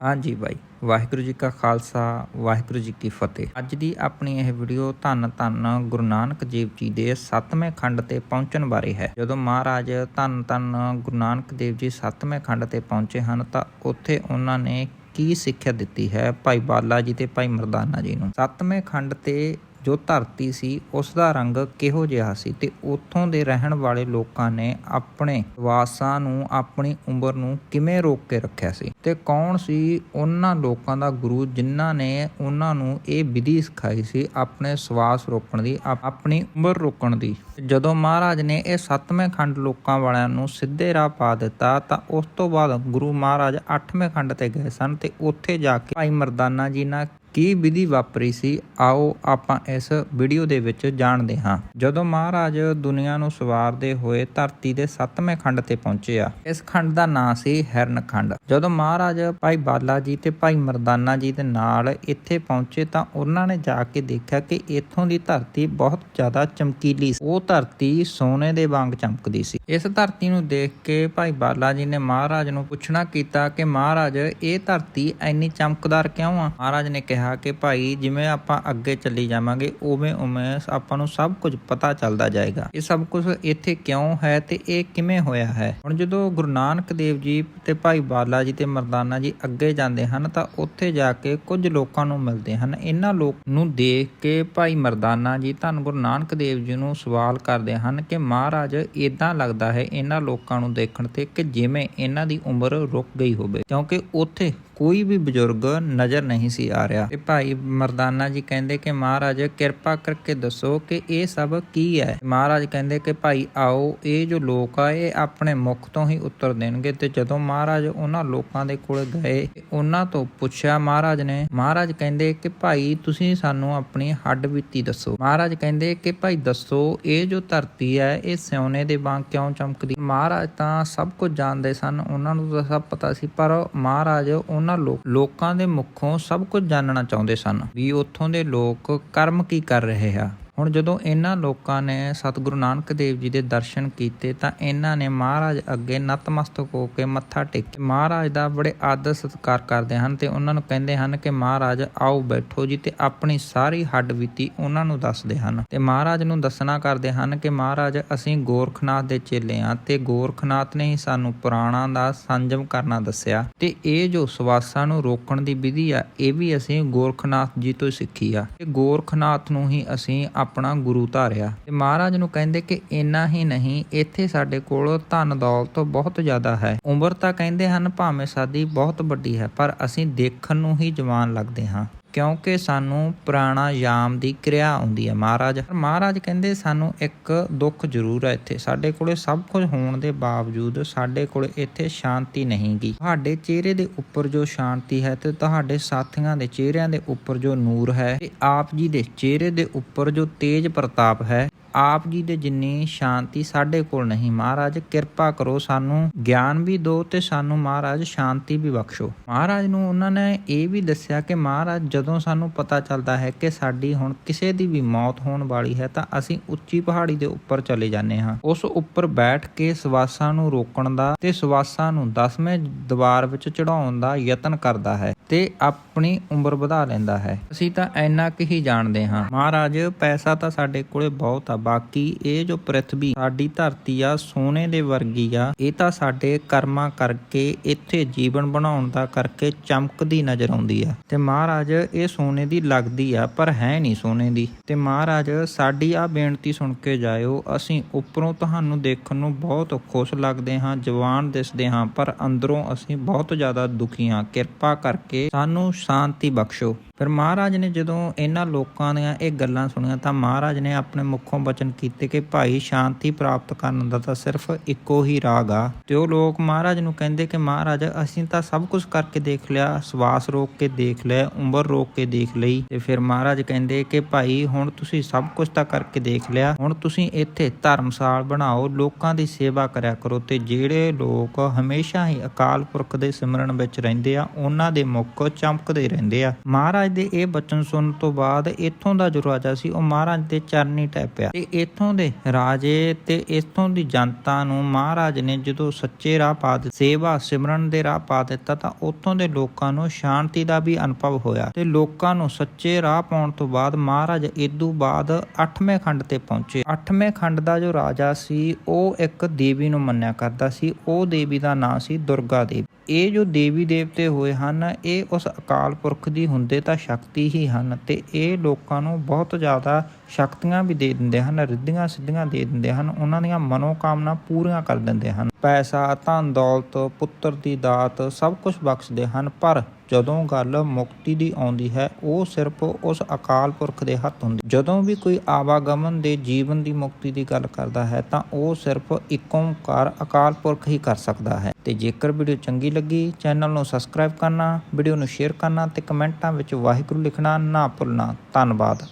ਹਾਂਜੀ ਬਾਈ। ਵਾਹਿਗੁਰੂ ਜੀ ਕਾ ਖਾਲਸਾ, ਵਾਹਿਗੁਰੂ ਜੀ ਕੀ ਫਤਿਹ। ਅੱਜ ਦੀ ਆਪਣੀ ਇਹ ਵੀਡੀਓ ਧੰਨ ਧੰਨ ਗੁਰੂ ਨਾਨਕ ਦੇਵ ਜੀ ਦੇ 7ਵੇਂ ਖੰਡ ਤੇ ਪਹੁੰਚਣ ਬਾਰੇ ਹੈ। ਜਦੋਂ ਮਹਾਰਾਜ ਧੰਨ ਧੰਨ ਗੁਰੂ ਨਾਨਕ ਦੇਵ ਜੀ 7ਵੇਂ ਖੰਡ ਤੇ ਪਹੁੰਚੇ ਹਨ ਤਾਂ ਉੱਥੇ ਉਹਨਾਂ ਨੇ ਕੀ ਸਿੱਖਿਆ ਦਿੱਤੀ ਹੈ ਭਾਈ ਬਾਲਾ ਜੀ ਤੇ ਭਾਈ ਮਰਦਾਨਾ ਜੀ ਨੂੰ? 7ਵੇਂ ਖੰਡ ਤੇ ਜੋ ਧਰਤੀ ਸੀ ਉਸ ਦਾ ਰੰਗ ਕਿਹੋ ਜਿਹਾ ਸੀ ਤੇ ਉੱਥੋਂ ਦੇ ਰਹਿਣ ਵਾਲੇ ਲੋਕਾਂ ਨੇ ਆਪਣੇ ਵਾਸਾਂ ਨੂੰ, ਆਪਣੀ ਉਮਰ ਨੂੰ ਕਿਵੇਂ ਰੋਕ ਕੇ ਰੱਖਿਆ ਸੀ ਤੇ ਕੌਣ ਸੀ ਉਹਨਾਂ ਲੋਕਾਂ ਦਾ ਗੁਰੂ ਜਿਨ੍ਹਾਂ ਨੇ ਉਹਨਾਂ ਨੂੰ ਇਹ ਵਿਧੀ ਸਿਖਾਈ ਸੀ ਆਪਣੇ ਸਵਾਸ ਰੋਕਣ ਦੀ, ਆਪ- ਆਪਣੀ ਉਮਰ ਰੋਕਣ ਦੀ। ਜਦੋਂ ਮਹਾਰਾਜ ਨੇ ਇਹ ਸੱਤਵੇਂ ਖੰਡ ਲੋਕਾਂ ਵਾਲਿਆਂ ਨੂੰ ਸਿੱਧੇ ਰਾਹ ਪਾ ਦਿੱਤਾ, ਤਾਂ ਉਸ ਤੋਂ ਬਾਅਦ ਗੁਰੂ ਮਹਾਰਾਜ 8ਵੇਂ ਖੰਡ ਤੇ ਗਏ ਸਨ ਤੇ ਉੱਥੇ ਜਾ ਕੇ ਭਾਈ ਮਰਦਾਨਾ ਜੀ ਨਾਲ ਕੀ ਵਿਧੀ ਵਾਪਰੀ ਸੀ, ਆਓ ਆਪਾਂ ਇਸ ਵੀਡੀਓ ਦੇ ਵਿੱਚ ਜਾਣਦੇ ਹਾਂ। ਜਦੋਂ ਮਹਾਰਾਜ ਦੁਨੀਆ ਨੂੰ ਸਵਾਰਦੇ ਹੋਏ ਧਰਤੀ ਦੇ 7ਵੇਂ ਖੰਡ ਤੇ ਪਹੁੰਚੇ ਆ ਇਸ ਖੰਡ ਦਾ ਨਾਂ ਸੀ ਹਿਰਨ ਖੰਡ। ਜਦੋਂ ਮਹਾਰਾਜ ਭਾਈ ਬਾਲਾ ਜੀ ਤੇ ਭਾਈ ਮਰਦਾਨਾ ਜੀ ਦੇ ਨਾਲ ਇੱਥੇ ਪਹੁੰਚੇ ਤਾਂ ਉਹਨਾਂ ਨੇ ਜਾ ਕੇ ਦੇਖਿਆ ਕਿ ਇੱਥੋਂ ਦੀ ਧਰਤੀ ਬਹੁਤ ਜ਼ਿਆਦਾ ਚਮਕੀਲੀ ਸੀ। ਉਹ ਧਰਤੀ ਸੋਨੇ ਦੇ ਵਾਂਗ ਚਮਕਦੀ ਸੀ। ਇਸ ਧਰਤੀ ਨੂੰ ਦੇਖ ਕੇ ਭਾਈ ਬਾਲਾ ਜੀ ਨੇ ਮਹਾਰਾਜ ਨੂੰ ਪੁੱਛਣਾ ਕੀਤਾ ਕਿ ਮਹਾਰਾਜ, ਇਹ ਧਰਤੀ ਇੰਨੀ ਚਮਕਦਾਰ ਕਿਉਂ ਆ? ਮਹਾਰਾਜ ਨੇ ਕਿਹਾ ਕਿ ਭਾਈ, ਜਿਵੇਂ ਆਪਾਂ ਅੱਗੇ ਚੱਲੀ ਜਾਵਾਂਗੇ, ਉਵੇਂ ਉਵੇਂ ਆਪਾਂ ਨੂੰ ਸਭ ਕੁਝ ਪਤਾ ਚੱਲਦਾ ਜਾਏਗਾ। ਇਹ ਸਭ ਕੁਝ ਇੱਥੇ ਕਿਉਂ ਹੈ ਤੇ ਇਹ ਕਿਵੇਂ ਹੋਇਆ ਹੈ? ਹੁਣ ਜਦੋਂ ਗੁਰੂ ਨਾਨਕ ਦੇਵ ਜੀ ਤੇ ਭਾਈ ਬਾਲਾ ਜੀ ਤੇ ਮਰਦਾਨਾ ਜੀ ਅੱਗੇ ਜਾਂਦੇ ਹਨ, ਤਾਂ ਉੱਥੇ ਜਾ ਕੇ ਕੁਝ ਲੋਕਾਂ ਨੂੰ ਮਿਲਦੇ ਹਨ। ਇਹਨਾਂ ਲੋਕ ਨੂੰ ਦੇਖ ਕੇ ਭਾਈ ਮਰਦਾਨਾ ਜੀ ਧੰਨ ਗੁਰੂ ਨਾਨਕ ਦੇਵ ਜੀ ਨੂੰ ਸਵਾਲ ਕਰਦੇ ਹਨ ਕਿ ਮਹਾਰਾਜ ਇਦਾਂ ਲੱਗਦਾ ਹੈ ਇਹਨਾਂ ਲੋਕਾਂ ਨੂੰ ਦੇਖਣ ਤੇ ਕਿ ਜਿਵੇਂ ਇਹਨਾਂ ਦੀ ਉਮਰ ਰੁਕ ਗਈ ਹੋਵੇ, ਕਿਉਂਕਿ ਉੱਥੇ ਕੋਈ ਵੀ ਬਜ਼ੁਰਗ ਨਜ਼ਰ ਨਹੀਂ ਸੀ ਆ ਰਿਹਾ। ਤੇ ਭਾਈ ਮਰਦਾਨਾ ਜੀ ਕਹਿੰਦੇ ਕਿ, ਮਹਾਰਾਜ, ਕਿਰਪਾ ਕਰਕੇ ਦੱਸੋ ਕਿ ਇਹ ਸਭ ਕੀ ਹੈ? ਮਹਾਰਾਜ ਕਹਿੰਦੇ ਕਿ, ਭਾਈ, ਆਓ, ਇਹ ਜੋ ਲੋਕ ਆ, ਇਹ ਆਪਣੇ ਮੁਖ ਤੋਂ ਹੀ ਉੱਤਰ ਦੇਣਗੇ। ਤੇ ਜਦੋਂ ਮਹਾਰਾਜ ਉਹਨਾਂ ਲੋਕਾਂ ਦੇ ਕੋਲ ਗਏ, ਉਹਨਾਂ ਤੋਂ ਪੁੱਛਿਆ ਮਹਾਰਾਜ ਨੇ, ਮਹਾਰਾਜ ਕਹਿੰਦੇ ਕਿ, ਭਾਈ, ਤੁਸੀਂ ਸਾਨੂੰ ਆਪਣੀ ਹੱਡ ਬੀਤੀ ਦੱਸੋ। ਮਹਾਰਾਜ ਕਹਿੰਦੇ ਕਿ, ਭਾਈ, ਦੱਸੋ, ਇਹ ਜੋ ਧਰਤੀ ਹੈ, ਇਹ ਸੋਨੇ ਦੇ ਵਾਂਗ ਕਿਉਂ ਚਮਕਦੀ? ਮਹਾਰਾਜ ਤਾਂ ਸਭ ਕੁਝ ਜਾਣਦੇ ਸਨ, ਉਹਨਾਂ ਨੂੰ ਤਾਂ ਸਭ ਪਤਾ ਸੀ, ਪਰ ਮਹਾਰਾਜ ਉਹਨਾਂ ਲੋਕ ਲੋਕਾਂ ਦੇ ਮੁੱਖੋਂ ਸਭ ਕੁਝ ਜਾਣਨਾ ਚਾਹੁੰਦੇ ਸਨ ਵੀ ਉੱਥੋਂ ਦੇ ਲੋਕ ਕਰਮ ਕੀ ਕਰ ਰਹੇ ਆ। ਹੁਣ ਜਦੋਂ ਇਹਨਾਂ ਲੋਕਾਂ ਨੇ ਸਤਿਗੁਰੂ ਨਾਨਕ ਦੇਵ ਜੀ ਦੇ ਦਰਸ਼ਨ ਕੀਤੇ ਤਾਂ ਇਹਨਾਂ ਨੇ ਮਹਾਰਾਜ ਅੱਗੇ ਨਤਮਸਤਕ ਹੋ ਕੇ ਮੱਥਾ ਟੇਕਿਆ। ਮਹਾਰਾਜ ਦਾ ਬੜੇ ਆਦਰ ਸਤਿਕਾਰ ਕਰਦੇ ਹਨ ਤੇ ਉਹਨਾਂ ਨੂੰ ਕਹਿੰਦੇ ਹਨ ਕਿ ਮਹਾਰਾਜ ਆਓ ਬੈਠੋ ਜੀ ਤੇ ਆਪਣੀ ਸਾਰੀ ਹੱਡ ਬੀਤੀ ਉਹਨਾਂ ਨੂੰ ਦੱਸਦੇ ਹਨ। ਤੇ ਮਹਾਰਾਜ ਨੂੰ ਦੱਸਣਾ ਕਰਦੇ ਹਨ ਕਿ ਮਹਾਰਾਜ ਅਸੀਂ ਗੋਰਖਨਾਥ ਦੇ ਚੇਲੇ ਹਾਂ ਤੇ ਗੋਰਖਨਾਥ ਨੇ ਹੀ ਸਾਨੂੰ ਪੁਰਾਣਾ ਦਾ ਸੰਜਮ ਕਰਨਾ ਦੱਸਿਆ। ਤੇ ਇਹ ਜੋ ਸਵਾਸਾਂ ਨੂੰ ਰੋਕਣ ਦੀ ਵਿਧੀ ਆ, ਇਹ ਵੀ ਅਸੀਂ ਗੋਰਖਨਾਥ ਜੀ ਤੋਂ ਸਿੱਖੀ ਆ। ਤੇ ਗੋਰਖਨਾਥ ਨੂੰ ਹੀ ਅਸੀਂ ਆਪਣਾ ਗੁਰੂ ਧਾਰਿਆ। ਤੇ ਮਹਾਰਾਜ ਨੂੰ ਕਹਿੰਦੇ ਕਿ ਇੰਨਾ ਹੀ ਨਹੀਂ, ਇੱਥੇ ਸਾਡੇ ਕੋਲ ਧਨ ਦੌਲਤ ਬਹੁਤ ਜ਼ਿਆਦਾ ਹੈ। ਉਮਰ ਤਾਂ ਕਹਿੰਦੇ ਹਨ ਭਾਵੇਂ ਸਾਡੀ ਬਹੁਤ ਵੱਡੀ ਹੈ, ਪਰ ਅਸੀਂ ਦੇਖਣ ਨੂੰ ਹੀ ਜਵਾਨ ਲੱਗਦੇ ਹਾਂ। ਕਿਉਂਕਿ ਸਾਨੂੰ ਪ੍ਰਾਣਾਯਾਮ ਦੀ ਕਿਰਿਆ ਆਉਂਦੀ ਹੈ ਮਹਾਰਾਜ। ਮਹਾਰਾਜ ਕਹਿੰਦੇ ਸਾਨੂੰ ਇੱਕ ਦੁੱਖ ਜ਼ਰੂਰ ਹੈ ਇੱਥੇ। ਸਾਡੇ ਕੋਲੇ ਸਭ ਕੁਝ ਹੋਣ ਦੇ ਬਾਵਜੂਦ ਸਾਡੇ ਕੋਲੇ ਇੱਥੇ ਸ਼ਾਂਤੀ ਨਹੀਂਗੀ ਤੁਹਾਡੇ ਚਿਹਰੇ ਦੇ ਉੱਪਰ ਜੋ ਸ਼ਾਂਤੀ ਹੈ ਤੇ ਤੁਹਾਡੇ ਸਾਥੀਆਂ ਦੇ ਚਿਹਰਿਆਂ ਦੇ ਉੱਪਰ ਜੋ ਨੂਰ ਹੈ ਤੇ ਆਪ ਜੀ ਦੇ ਚਿਹਰੇ ਦੇ ਉੱਪਰ ਜੋ ਤੇਜ ਪ੍ਰਤਾਪ ਹੈ ਆਪ ਜੀ ਦੇ ਜਿੰਨੀ ਸ਼ਾਂਤੀ ਸਾਡੇ ਕੋਲ ਨਹੀਂ। ਮਹਾਰਾਜ, ਕਿਰਪਾ ਕਰੋ ਸਾਨੂੰ ਗਿਆਨ ਵੀ ਦਿਓ ਤੇ ਸਾਨੂੰ ਮਹਾਰਾਜ ਸ਼ਾਂਤੀ ਵੀ ਬਖਸ਼ੋ। ਮਹਾਰਾਜ ਨੂੰ ਉਹਨਾਂ ਨੇ ਇਹ ਵੀ ਦੱਸਿਆ ਕਿ ਮਹਾਰਾਜ, ਜਦੋਂ ਸਾਨੂੰ ਪਤਾ ਚੱਲਦਾ ਹੈ ਕਿ ਸਾਡੀ ਹੁਣ ਕਿਸੇ ਦੀ ਵੀ ਮੌਤ ਹੋਣ ਵਾਲੀ ਹੈ, ਤਾਂ ਅਸੀਂ ਉੱਚੀ ਪਹਾੜੀ ਦੇ ਉੱਪਰ ਚਲੇ ਜਾਂਦੇ ਹਾਂ। ਉਸ ਉੱਪਰ ਬੈਠ ਕੇ ਸਵਾਸਾਂ ਨੂੰ ਰੋਕਣ ਦਾ ਤੇ ਸਵਾਸਾਂ ਨੂੰ 10ਵੇਂ ਦੀਵਾਰ ਵਿੱਚ ਚੜਾਉਣ ਦਾ ਯਤਨ ਕਰਦਾ ਹੈ। ਤੇ ਆਪਣੀ ਉਮਰ ਵਧਾ ਲੈਂਦਾ ਹੈ। ਅਸੀਂ ਤਾਂ ਇੰਨਾ ਕੁ ਹੀ ਜਾਣਦੇ ਹਾਂ। ਮਹਾਰਾਜ, ਪੈਸਾ ਤਾਂ ਸਾਡੇ ਕੋਲੇ ਬਹੁਤ ਆ। ਬਾਕੀ ਇਹ ਜੋ ਪ੍ਰithvi, ਸਾਡੀ ਧਰਤੀ ਆ, ਸੋਨੇ ਦੇ ਵਰਗੀ ਆ, ਇਹ ਤਾਂ ਸਾਡੇ ਕਰਮਾਂ ਕਰਕੇ, ਇੱਥੇ ਜੀਵਨ ਬਣਾਉਣ ਦਾ ਕਰਕੇ ਚਮਕਦੀ ਨਜ਼ਰ ਆਉਂਦੀ ਆ। ਤੇ ਮਹਾਰਾਜ, ਇਹ ਸੋਨੇ ਦੀ ਲੱਗਦੀ ਆ, ਪਰ ਹੈ ਨਹੀਂ ਸੋਨੇ ਦੀ। ਤੇ ਮਹਾਰਾਜ, ਸਾਡੀ ਆ ਬੇਨਤੀ ਸੁਣ ਕੇ ਜਾਇਓ। ਅਸੀਂ ਉੱਪਰੋਂ ਤੁਹਾਨੂੰ ਦੇਖਣ ਨੂੰ ਬਹੁਤ ਖੁਸ਼ ਲੱਗਦੇ ਹਾਂ, ਜਵਾਨ ਦਿਸਦੇ ਹਾਂ, ਪਰ ਅੰਦਰੋਂ ਅਸੀਂ ਬਹੁਤ ਜ਼ਿਆਦਾ ਦੁਖੀ ਹਾਂ। ਕਿਰਪਾ ਕਰਕੇ ਸਾਨੂੰ ਸ਼ਾਂਤੀ ਬਖਸ਼ੋ। ਫਿਰ ਮਹਾਰਾਜ ਨੇ ਜਦੋਂ ਇਹਨਾਂ ਲੋਕਾਂ ਦੀਆਂ ਇਹ ਗੱਲਾਂ ਸੁਣੀਆਂ ਤਾਂ ਮਹਾਰਾਜ ਨੇ ਆਪਣੇ ਮੁਖੋਂ ਬਚਨ ਕੀਤੇ ਕਿ ਭਾਈ ਸ਼ਾਂਤੀ ਪ੍ਰਾਪਤ ਕਰਨ ਦਾ ਤਾਂ ਸਿਰਫ ਇੱਕੋ ਹੀ ਰਾਗ ਆ। ਤੇ ਉਹ ਲੋਕ ਮਹਾਰਾਜ ਨੂੰ ਕਹਿੰਦੇ ਕਿ ਮਹਾਰਾਜ, ਅਸੀਂ ਤਾਂ ਸਭ ਕੁਝ ਕਰਕੇ ਦੇਖ ਲਿਆ, ਸਵਾਸ ਰੋਕ ਕੇ ਦੇਖ ਲਿਆ ਉਮਰ ਰੋਕ ਕੇ ਦੇਖ ਲਈ। ਤੇ ਫਿਰ ਮਹਾਰਾਜ ਕਹਿੰਦੇ ਕਿ ਭਾਈ, ਹੁਣ ਤੁਸੀਂ ਸਭ ਕੁਝ ਤਾਂ ਕਰਕੇ ਦੇਖ ਲਿਆ, ਹੁਣ ਤੁਸੀਂ ਇੱਥੇ ਧਰਮਸਾਲ ਬਣਾਓ, ਲੋਕਾਂ ਦੀ ਸੇਵਾ ਕਰਿਆ ਕਰੋ ਤੇ ਜਿਹੜੇ ਲੋਕ ਹਮੇਸ਼ਾ ਹੀ ਅਕਾਲ ਪੁਰਖ ਦੇ ਸਿਮਰਨ ਵਿੱਚ ਰਹਿੰਦੇ ਆ, ਉਹਨਾਂ ਦੇ ਮੁਖ ਚਮਕਦੇ ਰਹਿੰਦੇ ਆ। ਮਹਾਰਾਜ ਮਹਾਰਾਜ ਦੇ ਇਹ ਬਚਨ ਸੁਣਨ ਤੋਂ ਬਾਅਦ ਇੱਥੋਂ ਦਾ ਜੋ ਰਾਜਾ ਸੀ, ਉਹ ਮਹਾਰਾਜ ਦੇ ਚਰਨੀ ਟੈਪਿਆ ਤੇ ਇੱਥੋਂ ਦੇ ਰਾਜੇ ਤੇ ਇੱਥੋਂ ਦੀ ਜਨਤਾ ਨੂੰ ਮਹਾਰਾਜ ਨੇ ਜਦੋਂ ਸੱਚੇ ਰਾਹ ਪਾ ਦਿੱਤੇ, ਸੇਵਾ ਸਿਮਰਨ ਦੇ ਰਾਹ ਪਾ ਦਿੱਤਾ, ਤਾਂ ਉੱਥੋਂ ਦੇ ਲੋਕਾਂ ਨੂੰ ਸ਼ਾਂਤੀ ਦਾ ਵੀ ਅਨੁਭਵ ਹੋਇਆ। ਤੇ ਲੋਕਾਂ ਨੂੰ ਸੱਚੇ ਰਾਹ ਪਾਉਣ ਤੋਂ ਬਾਅਦ ਮਹਾਰਾਜ ਇਦੋਂ ਬਾਅਦ 8ਵੇਂ ਖੰਡ ਤੇ ਪਹੁੰਚੇ। 8ਵੇਂ ਖੰਡ ਦਾ ਜੋ ਰਾਜਾ ਸੀ, ਉਹ ਇੱਕ ਦੇਵੀ ਨੂੰ ਮੰਨਿਆ ਕਰਦਾ ਸੀ। ਉਹ ਦੇਵੀ ਦਾ ਨਾਂ ਸੀ ਦੁਰਗਾ ਦੇਵੀ। ਇਹ ਜੋ ਦੇਵੀ ਦੇਵਤੇ ਹੋਏ ਹਨ, ਇਹ ਉਸ ਅਕਾਲ ਪੁਰਖ ਦੀ ਹੁੰਦੇ ਤਾਂ ਸ਼ਕਤੀ ਹੀ ਹਨ ਤੇ ਇਹ ਲੋਕਾਂ ਨੂੰ ਬਹੁਤ ਜ਼ਿਆਦਾ ਸ਼ਕਤੀਆਂ ਵੀ ਦੇ ਦਿੰਦੇ ਹਨ, ਰਿੱਧੀਆਂ ਸਿੱਧੀਆਂ ਦੇ ਦਿੰਦੇ ਹਨ, ਉਹਨਾਂ ਦੀਆਂ ਮਨੋਕਾਮਨਾ ਪੂਰੀਆਂ ਕਰ ਦਿੰਦੇ ਹਨ। ਪੈਸਾ, ਧਨ, ਦੌਲਤ, ਪੁੱਤਰ ਦੀ ਦਾਤ ਸਭ ਕੁਝ ਬਖਸ਼ਦੇ ਹਨ, ਪਰ ਜਦੋਂ ਗੱਲ ਮੁਕਤੀ ਦੀ ਆਉਂਦੀ ਹੈ, ਉਹ ਸਿਰਫ ਉਸ ਅਕਾਲ ਪੁਰਖ ਦੇ ਹੱਥ ਹੁੰਦੀ। ਜਦੋਂ ਵੀ ਕੋਈ ਆਵਾਗਮਨ ਦੇ ਜੀਵਨ ਦੀ ਮੁਕਤੀ ਦੀ ਗੱਲ ਕਰਦਾ ਹੈ, ਤਾਂ ਉਹ ਸਿਰਫ ਇੱਕ ਓੰਕਾਰ ਅਕਾਲ ਪੁਰਖ ਹੀ ਕਰ ਸਕਦਾ ਹੈ। ਤੇ ਜੇਕਰ ਵੀਡੀਓ ਚੰਗੀ ਲੱਗੀ, ਚੈਨਲ ਨੂੰ ਸਬਸਕ੍ਰਾਈਬ ਕਰਨਾ, ਵੀਡੀਓ ਨੂੰ ਸ਼ੇਅਰ ਕਰਨਾ ਤੇ ਕਮੈਂਟਾਂ ਵਿੱਚ ਵਾਹਿਗੁਰੂ ਲਿਖਣਾ ਨਾ ਭੁੱਲਣਾ। ਧੰਨਵਾਦ।